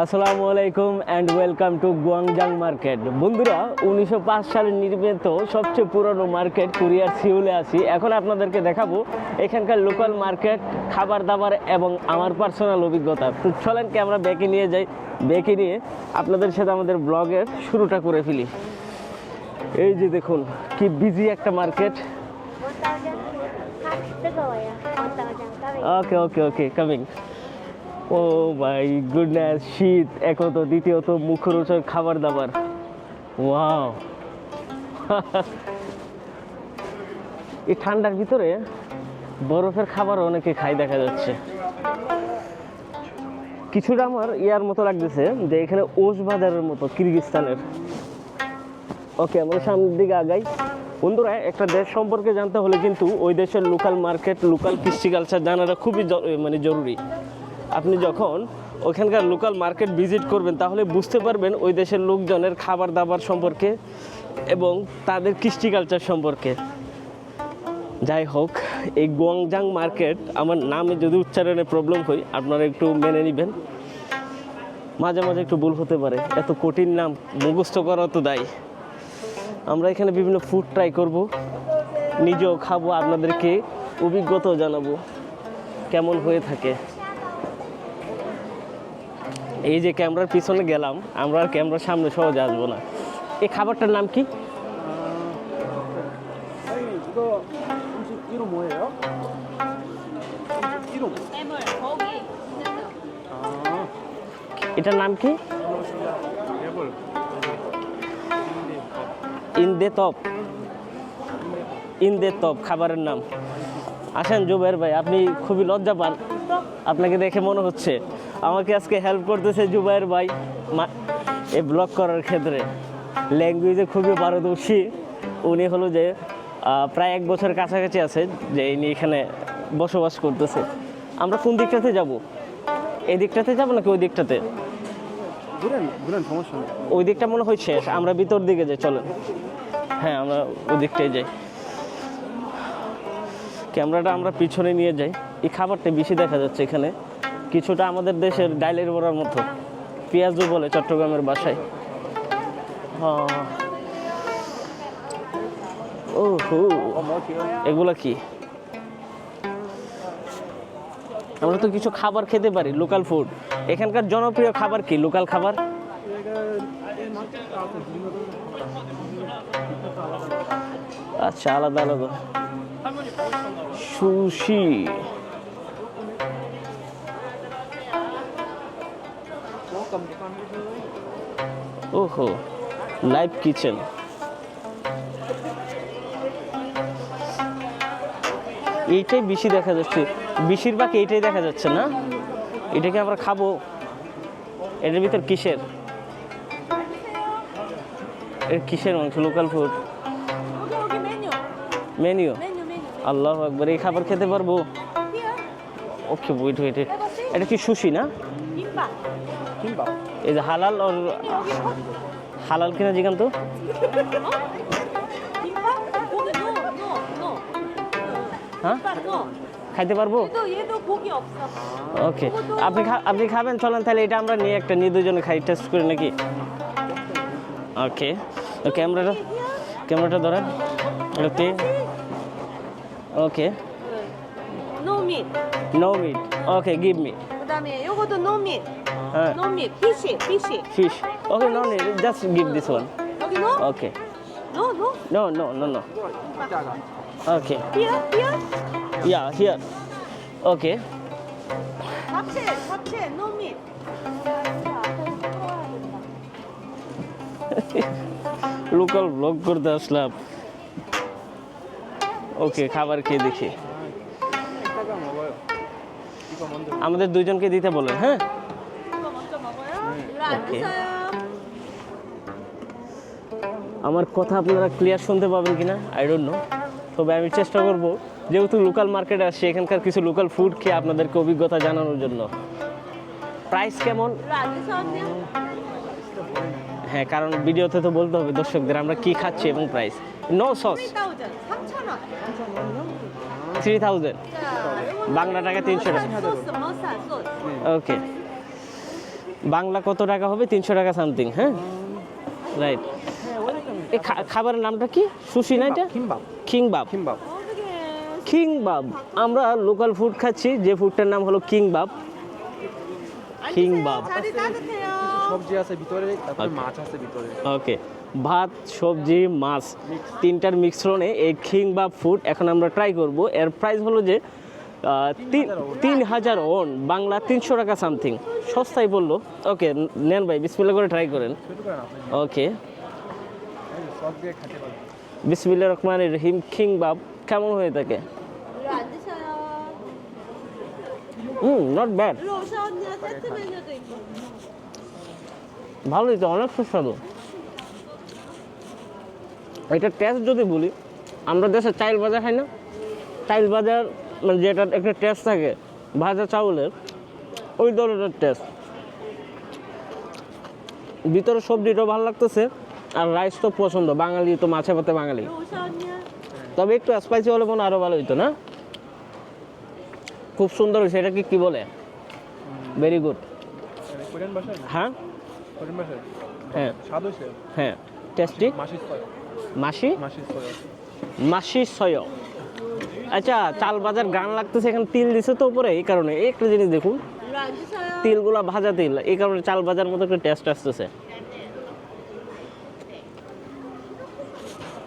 আসসালামু আলাইকুম and welcome to Gwangjang market বন্ধুরা উনিশশো পাঁচ সালে নির্মিত সবচেয়ে পুরনো মার্কেট কুরিয়ার সিউলে আছি। এখন আপনাদেরকে দেখাবো এখানকার লোকাল মার্কেট খাবার দাবার এবং আমার পার্সোনাল অভিজ্ঞতা। তো চলেন কি আমরা ব্যাকে নিয়ে যাই। বেঁকে নিয়ে আপনাদের সাথে আমাদের ব্লগের শুরুটা করে ফেলি। এই যে দেখুন কি বিজি একটা market okay okay okay coming oh my goodness শীত একত দ্বিতীয়ত মুখরোচক খাবার দাবার। ওয়াও এই ঠান্ডার ভিতরে বরফের খাবার অনেকে খাই দেখা যাচ্ছে। কিছুটা আমার ইয়ার মতো লাগতেছে যে এখানে ওষ বাজারের মতো কিরগিস্তানের। ওকে আমরা সামনের দিকে আগাই। বন্ধুরা, একটা দেশ সম্পর্কে জানতে হলে কিন্তু ওই দেশের লোকাল মার্কেট লোকাল কৃষ্টি কালচার জানাটা খুবই মানে জরুরি। আপনি যখন ওখানকার লোকাল মার্কেট ভিজিট করবেন, তাহলে বুঝতে পারবেন ওই দেশের লোকজনের খাবার দাবার সম্পর্কে এবং তাদের কৃষ্টি কালচার সম্পর্কে। যাই হোক, এই গোয়াংজাং মার্কেট আমার নামে যদি উচ্চারণে প্রবলেম হয়, আপনারা একটু মেনে নেবেন। মাঝে মাঝে একটু ভুল হতে পারে, এত কঠিন নাম, মুখস্থ করা তো দায়ী। আমরা এখানে বিভিন্ন ফুড ট্রাই করব, নিজেও খাব, আপনাদেরকে অভিজ্ঞতাও জানাব, কেমন হয়ে থাকে। এই যে ক্যামেরার পিছনে গেলাম, আমরা আর ক্যামেরার সামনে সহজে আসব না। এই খাবারটার নাম কি? এটার নাম কি? ইন্দে তপ ইন্দে তপ খাবারের নাম। আসেন জুবের ভাই, আপনি খুবই লজ্জা পান। আপনাকে দেখে মনে হচ্ছে। আমাকে আজকে হেল্প করতেছে জুবাইয়ের ভাই। এ ব্লগ করার ক্ষেত্রে। ল্যাঙ্গুয়েজে খুবই পারদর্শী। উনি হলো যে প্রায় এক বছর কাছাকাছি আছে যে ইনি এখানে বসবাস করতেছে। আমরা কোন দিকটাতে যাব? এই দিকটাতে যাব নাকি ওই দিকটাতে? ওই দিকটা মনে হয় শেষ। আমরা ভিতর দিকে যাই চলেন। হ্যাঁ আমরা ওই দিকটাই যাই। ক্যামেরাটা আমরা পিছনে নিয়ে যাই। এই খাবারটা বেশি দেখা যাচ্ছে এখানে। কিছুটা আমাদের দেশের ডাইলের বড়ার মতো। পেঁয়াজও বলে চট্টগ্রামের বাসায়। ও হো এগুলা কি? আমরা তো কিছু খাবার খেতে পারি লোকাল ফুড এখানকার জনপ্রিয় খাবার কি? লোকাল খাবার? আচ্ছা আলাদা আলাদা। সুশি। ওহো লাইভ কিচেন এইটাই বেশি দেখা যাচ্ছে। বেশিরভাগ এইটাই দেখা যাচ্ছে না? এটাকে আমরা খাব। এটার ভিতর কিসের? কিসের মাংস? লোকাল ফুড মেনিও আল্লাহ একবার এই খাবার খেতে পারব? ওকে ওয়েট ওয়েট এটা কি সুশি না? এই যে হালাল ওর হালাল কিনা জিগান তো? হ্যাঁ? খাইতে পারব? ওকে। আপনি আপনি খাবেন, চলেন তাহলে এটা আমরা নিয়ে একটা নিয়ে দুজনে খাই টেস্ট করি নাকি? ওকে। ক্যামেরাটা ক্যামেরাটা ধরেন। Okay. Okay. No meat. No meat okay give me 그다음에 요것도 no meat. হ্যাঁ No meat. fish, fish. Fish okay no need just give this one 여기 no? Okay No, no. No no no no okay Here, here. Yeah here okay 잡채, 잡채, no meat. Local blog করতে আসলাম ওকে খাবার খেয়ে দেখি আমাদের দুইজনকে দিতে বলেন হ্যাঁ? ওকে। আমার কথা আপনারা ক্লিয়ার শুনতে পাবেন কিনা? আই ডোন্ট নো তবে আমি চেষ্টা করব যেহেতু লোকাল মার্কেট আছে এখানকার কিছু লোকাল ফুড খেয়ে আপনাদেরকে অভিজ্ঞতা জানানোর জন্য। প্রাইস কেমন? হ্যাঁ কারণ ভিডিওতে তো বলতে হবে দর্শকদের আমরা কি খাচ্ছি এবং price no sauce three thousand Bangla টাকা তিনশো টাকা। ওকে। বাংলা কত টাকা হবে? তিনশো টাকা সামথিং হ্যাঁ? রাইট। এই খাবারের নামটা কি? সুশি না এটা? কিংবাব। খিংবাব আমরা লোকাল ফুড খাচ্ছি যে ফুডটার নাম হলো কিংবাব। কিংবাব। সবজি আছে ভিতরে মাছ আছে ভিতরে। ওকে ভাত সবজি মাছ তিনটার মিশ্রণে এই কিংবাব ফুড এখন আমরা ট্রাই করব। এর প্রাইস হলো যে তিন হাজার ওন, বাংলা তিনশো টাকা সামথিং সস্তায় বলল। ওকে, নেন ভাই বিসমিল্লা করে ট্রাই করেন। ওকে। বিসমিল্লা রহমান রহিম, খিং বাব কেমন হয়ে থাকে? হুম নট ব্যাড ভালোই তো, অনেক সুস্বাদু। এটা টেস্ট যদি বলি, আমরা দেশে চাইল বাজার খাই না। চাইল বাজার মানে যেটা একটা টেস্ট থাকে ভাজা চাউলের ওই ধরনের টেস্ট ভিতরে সবজিটাও ভালো লাগতেছে আর রাইস তো পছন্দ বাঙালি তো মাছে ভাতে বাঙালি। তবে একটু স্পাইসি হলে মনে আরও ভালো হইতো না? খুব সুন্দর হয়েছে এটাকে কী বলে? ভেরি গুড হ্যাঁ? হ্যাঁ। হ্যাঁ। টেস্টি মাসি? মাসি মাসি সয়। আচ্ছা চাল বাজার গান লাগতেছে এখানে তিল দিছে তো উপরে এই কারণে। একটা জিনিস দেখুন তিলগুলা ভাজা তিল এই কারণে চাল বাজার মতো একটা টেস্ট আসতেছে।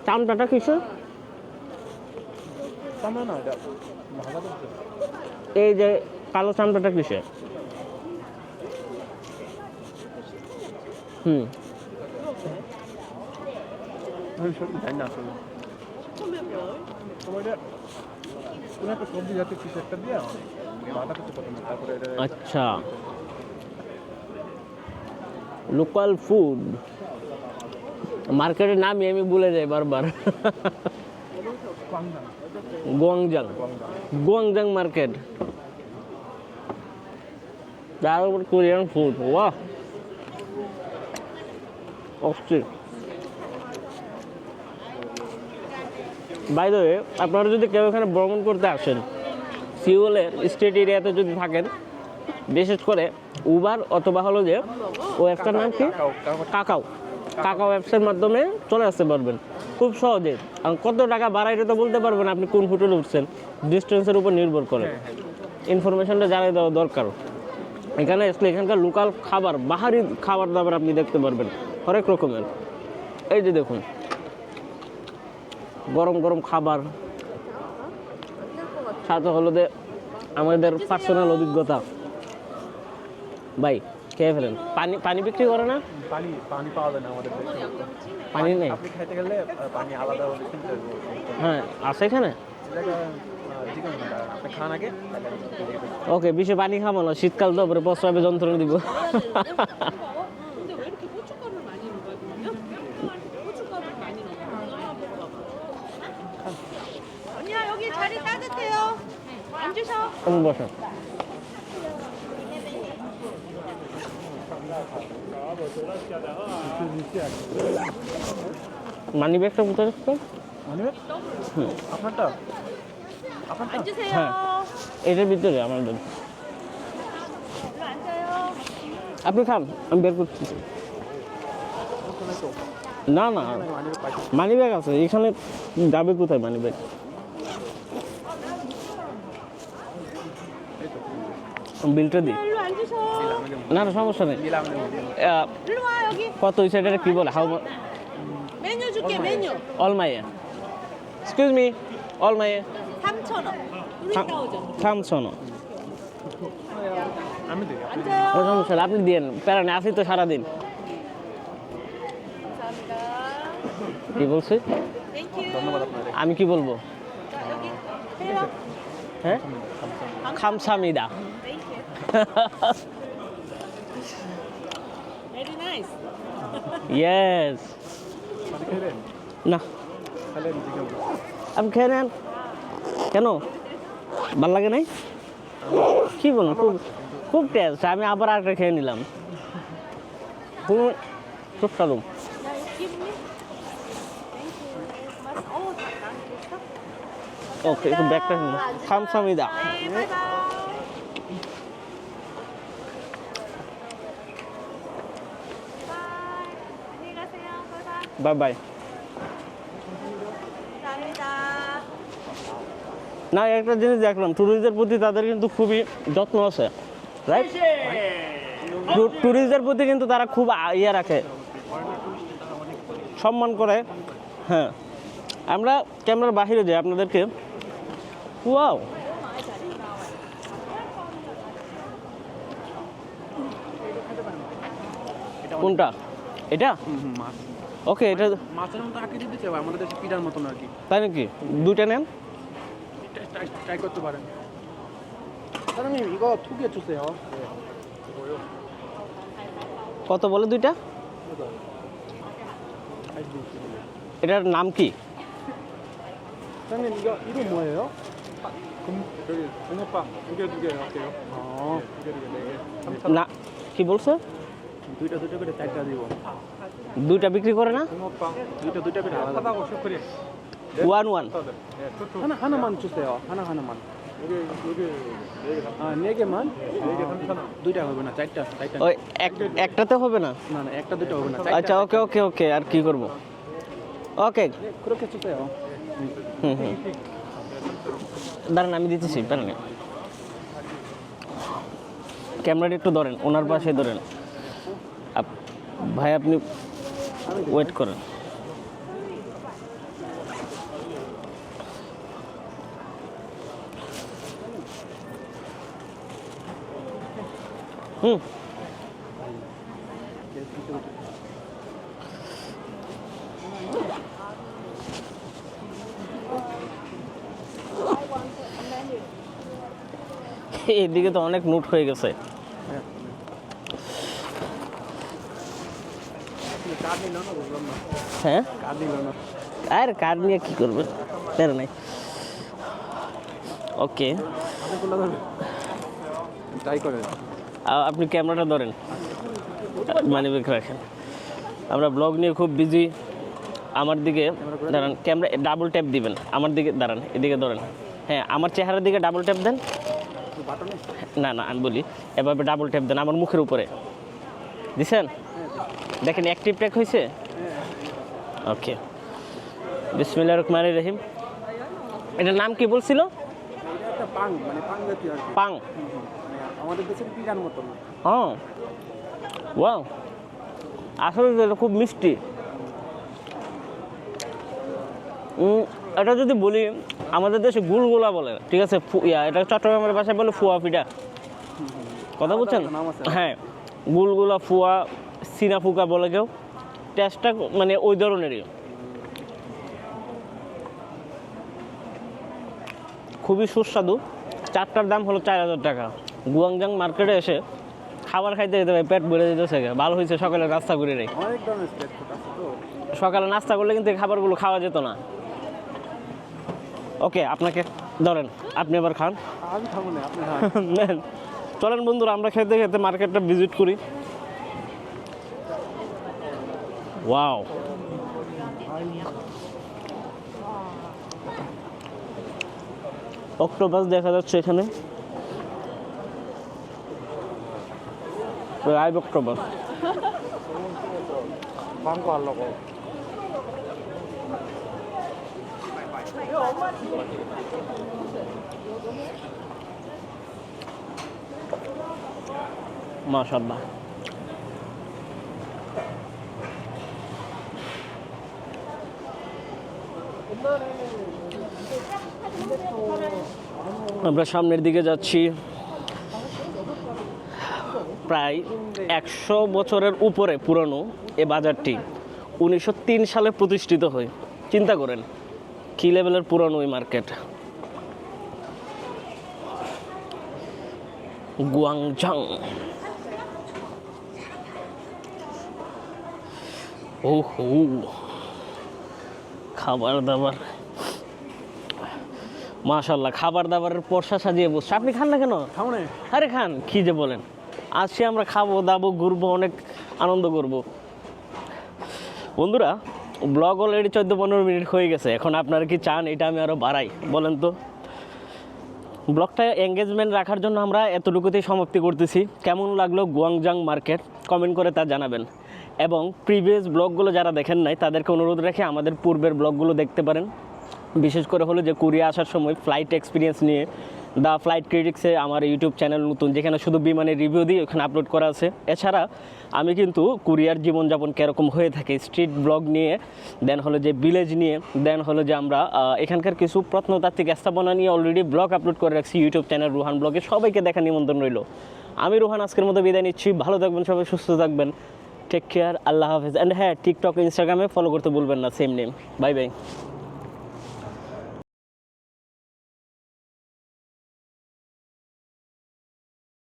চামটাটা কিসের এই যে কালো চামটাটা কিসের হুম। আমি সত্যি জানি না আসলে তোমার এটা কোনো একটা সবজি জাতীয় কিছু একটা দিয়ে ভাজা করতে প্রথমে তারপরে এটা আচ্ছা লোকাল ফুড মার্কেটের নামই আমি ভুলে যাই বারবার। পাঙ্গা গোয়াংজাং পাঙ্গা গোয়াংজাং মার্কেট তার উপর কোরিয়ান ফুড ওয়াহ অস্থির বাই দ্য ওয়ে আপনারা যদি কেউ এখানে ভ্রমণ করতে আসেন সিওলের স্টেট এরিয়াতে যদি থাকেন বিশেষ করে উবার অথবা হলো যে ও একটা নাম কি? কাকাও। কাকাও অ্যাপসের মাধ্যমে চলে আসতে পারবেন। খুব সহজে। কত টাকা বাড়াইলে তো বলতে পারবেন আপনি কোন হোটেলে উঠছেন। ডিস্টেন্সের উপর নির্ভর করে। ইনফরমেশনটা জানিয়ে দেওয়া দরকার। এখানে আসলে এখানকার লোকাল খাবার বাহারি খাবার দাবার আপনি দেখতে পারবেন। হরেক রকমের। এই যে দেখুন গরম গরম খাবার। সাথে হলো যে আমাদের পার্সোনাল অভিজ্ঞতা। ভাই খেয়ে ফেলেন। পানি পানি বিক্রি করে না? পানি পানি পাওয়া যায় না আমাদের পানি নেই? আপনি খাইতে গেলে পানি আলাদা হবে হ্যাঁ আছে এখানে। ওকে বিষে পানি খাব না। শীতকাল তো পরে প্রস্রাবে যন্ত্রণা দিব। 언니야, 여기 자리 따뜻해요. 앉으셔. আমি বসেন মানি ব্যাগটা কোথায় রাখছো? আনিবে? আপনারটা আপনারটা 앉으세요. হ্যাঁ। এটার ভিতরে আমাদের 일로 앉아요. আপনি খান আমি বের করছি ওখানে তো না না আনিবে পাইছি মানি ব্যাগ আছে এখানে যাবে কোথায় মানি বিলটা দিই। না না সমস্যা নেই। কত হয়েছে এটা কি বলে? হাউ অলমাইয়া এক্সকিউজ মি অলমাইয়া থামছন। ও সমস্যা আপনি দিয়ে প্যারা নেই আসি তো সারাদিন। কি বলছি? আমি কি বলব? হ্যাঁ? খামসামিদা। Very nice. yes. না আমি খেয়ে নেন কেন ভাল লাগে নাই কি বলুন খুব খুব টেস্ট আমি আবার আরেকটা খেয়ে নিলাম চুপ চালুম ওকে ব্যাগটা খামসামিদা বাই বাই না একটা জিনিস দেখলাম ট্যুরিস্টদের প্রতি তাদের কিন্তু খুবই যত্ন আছে রাইট ট্যুরিস্টদের প্রতি কিন্তু তারা খুব ইয়ে রাখে সম্মান করে হ্যাঁ। আমরা ক্যামেরার বাহিরে যাই আপনাদেরকে। ওয়াও কোনটা? এটা? ওকে এটা মাছের মতো আকৃতি দিতে হবে আমাদের দেশে পিঠার মতন আর কি তাই নাকি দুইটা নেন ট্রাই করতে পারেন 사장님 이거 두 개 주세요. কত বলে দুইটা এটার নাম কি 사장님 이거 이름 뭐예요? 금 여기 붕어빵 두개 두 개 할게요. 어. 두개 두개 네 개. না কি বলছে দুইটা দুইটা করে চারটা দিব। দুইটা বিক্রি করে না? দুইটা দুইটা করে আলাদা। করে ওয়ান ওয়ান হানা হানা মান চুসে হানা হানা মান। একটাতে হবে না? একটা দুটো হবে না আচ্ছা ওকে ওকে ওকে আর কি করব? ওকে। হুম হুম। দাঁড়ান আমি দিতেছি ক্যামেরাটা একটু ধরেন ওনার পাশে ধরেন। ভাই আপনি ওয়েট করেন। হুম। এদিকে তো অনেক নোট হয়ে গেছে কার্ড নিল না বুঝলাম না হ্যাঁ? আর কার্ড নিয়ে কি করবে? তের নাই। ওকে। আপনি ক্যামেরাটা ধরেন। মানে ব্যাগ রাখেন। আমরা ব্লগ নিয়ে খুব বিজি আমার দিকে দাঁড়ান, ক্যামেরা ডাবল ট্যাপ দিবেন। আমার দিকে, দাঁড়ান, এদিকে ধরেন। হ্যাঁ আমার চেহারার দিকে ডাবল ট্যাপ দেন। না না, আমি বলি, এভাবে ডাবল ট্যাপ দেন, আমার মুখের উপরে। দিছেন? দেখেন অ্যাক্টিভ ট্যাক হয়েছে ওকে বিসমিল্লাহ রহমান রহিম। এটার নাম কি বলছিল? পাং মানে মানে আমাদের দেশের হ্যাঁ। ওয়াও আসলে এটা খুব মিষ্টি। এটা যদি বলি আমাদের দেশে গুলগুলা বলে ঠিক আছে? ইয়া এটা চট্টগ্রামের ভাষায় বলে ফুয়া পিঠা। কথা বলছেন হ্যাঁ। গুলগুলা ফুয়া সিনা ফুকা বলে কেউ। টেস্টটা মানে ওই ধরনেরই। খুবই সুস্বাদু। চারটার দাম হলো চার হাজার টাকা। গুয়াংজাং মার্কেটে এসে খাবার খাইতে যেতে হবে পেট ভরে যেতেছে ভালো হয়েছে সকালে নাস্তা করে তো। সকালে নাস্তা করলে কিন্তু এই খাবারগুলো খাওয়া যেত না। ওকে আপনাকে ধরেন আপনি এবার খান। চলেন বন্ধুরা আমরা খেতে খেতে মার্কেটটা ভিজিট করি। ওয়াও অক্টোপাস দেখা যাচ্ছে এখানে। লাইভ অক্টোপাস মাশাল্লাহ আমরা সামনের দিকে যাচ্ছি। প্রায় একশো বছরের উপরে পুরনো এ বাজারটি। উনিশশো তিন সালে প্রতিষ্ঠিত হয়। চিন্তা করেন, কী লেভেলের পুরনো এই মার্কেট? গুয়াংজাং ও হো খাবার দাবার মাশাল্লাহ খাবার দাবারের পর্সা সাজিয়ে বসছে। আপনি খান না কেন? আরে খান কি যে বলেন। আজকে আমরা খাব দাবো ঘুরবো অনেক আনন্দ করব। বন্ধুরা ব্লগ অলরেডি চোদ্দ পনেরো মিনিট হয়ে গেছে। এখন আপনারা কি চান এটা আমি আরও বাড়াই। বলেন তো। ব্লগটা এঙ্গেজমেন্ট রাখার জন্য আমরা এতটুকুতেই সমাপ্তি করতেছি। কেমন লাগল গুয়াংজাং মার্কেট কমেন্ট করে তা জানাবেন। এবং প্রিভিয়াস ব্লগগুলো যারা দেখেন নাই, তাদেরকে অনুরোধ রেখে আমাদের পূর্বের ব্লগগুলো দেখতে পারেন। বিশেষ করে হলো যে কোরিয়া আসার সময় ফ্লাইট এক্সপিরিয়েন্স নিয়ে দ্য ফ্লাইট ক্রিটিক্সে আমার ইউটিউব চ্যানেল নতুন, যেখানে শুধু বিমানের রিভিউ দিয়ে ওখানে আপলোড করা আছে। এছাড়া আমি কিন্তু কুরিয়ার জীবনযাপন কীরকম হয়ে থাকে স্ট্রিট ব্লগ নিয়ে দেন হলো যে ভিলেজ নিয়ে দেন হলো যে আমরা এখানকার কিছু প্রত্নতাত্ত্বিক স্থাপনা নিয়ে অলরেডি ব্লগ আপলোড করে রাখছি, ইউটিউব চ্যানেল রুহান ব্লগে সবাইকে দেখা নিমন্ত্রণ রইল। আমি রুহান, আজকের মতো বিদায় নিচ্ছি। ভালো থাকবেন সবাই, সুস্থ থাকবেন। টেক কেয়ার আল্লাহ হাফেজ। অ্যান্ড হ্যাঁ টিকটক ইনস্টাগ্রামে ফলো করতে ভুলবেন না সেম নেম বাই বাই